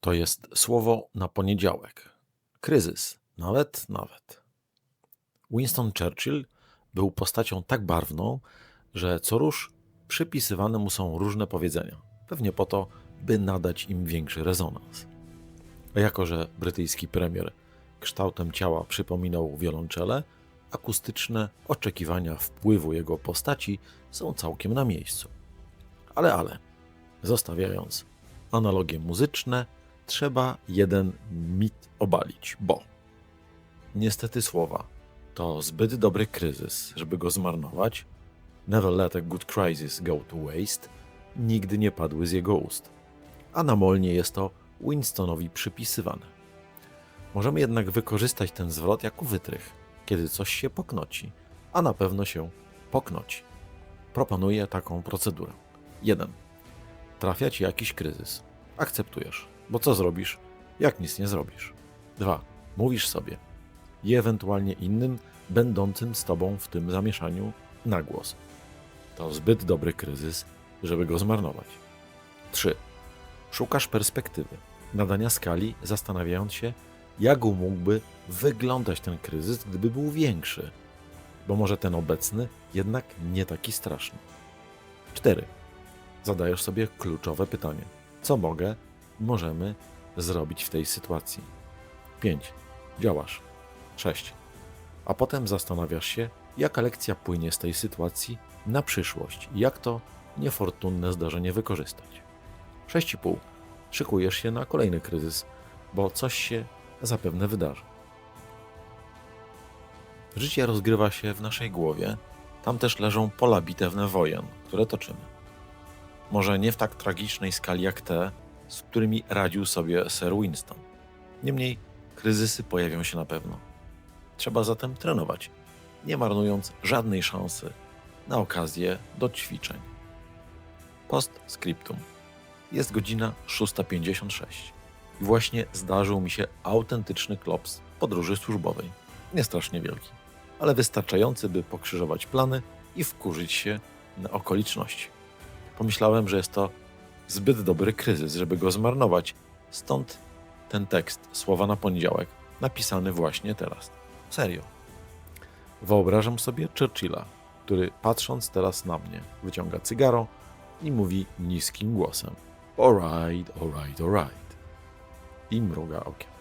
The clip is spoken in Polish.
To jest słowo na poniedziałek. Kryzys. Nawet, nawet. Winston Churchill był postacią tak barwną, że co rusz przypisywane mu są różne powiedzenia. Pewnie po to, by nadać im większy rezonans. A jako, że brytyjski premier kształtem ciała przypominał wiolonczele, akustyczne oczekiwania wpływu jego postaci są całkiem na miejscu. Ale, ale, zostawiając analogie muzyczne, trzeba jeden mit obalić, bo niestety słowa to zbyt dobry kryzys, żeby go zmarnować. Never let a good crisis go to waste nigdy nie padły z jego ust. A namolnie jest to Winstonowi przypisywane. Możemy jednak wykorzystać ten zwrot jako wytrych, kiedy coś się poknoci, a na pewno się poknoci. Proponuję taką procedurę. 1. Trafia ci jakiś kryzys. Akceptujesz, bo co zrobisz, jak nic nie zrobisz? 2. Mówisz sobie i ewentualnie innym, będącym z tobą w tym zamieszaniu, na głos. To zbyt dobry kryzys, żeby go zmarnować. 3. Szukasz perspektywy, nadania skali, zastanawiając się, jak mógłby wyglądać ten kryzys, gdyby był większy, bo może ten obecny jednak nie taki straszny. 4. Zadajesz sobie kluczowe pytanie: co mogę, możemy zrobić w tej sytuacji? 5. Działasz. 6. A potem zastanawiasz się, jaka lekcja płynie z tej sytuacji na przyszłość jak to niefortunne zdarzenie wykorzystać. 6,5. Szykujesz się na kolejny kryzys, bo coś się zapewne wydarzy. Życie rozgrywa się w naszej głowie, tam też leżą pola bitewne wojen, które toczymy. Może nie w tak tragicznej skali jak te, z którymi radził sobie Sir Winston. Niemniej kryzysy pojawią się na pewno. Trzeba zatem trenować, nie marnując żadnej szansy na okazję do ćwiczeń. Postscriptum. Jest godzina 6.56 i właśnie zdarzył mi się autentyczny klops podróży służbowej. Nie strasznie wielki, ale wystarczający, by pokrzyżować plany i wkurzyć się na okoliczności. Pomyślałem, że jest to zbyt dobry kryzys, żeby go zmarnować, stąd ten tekst, słowa na poniedziałek, napisany właśnie teraz. Serio. Wyobrażam sobie Churchilla, który patrząc teraz na mnie, wyciąga cygaro i mówi niskim głosem: Alright, alright, alright. I mruga okiem.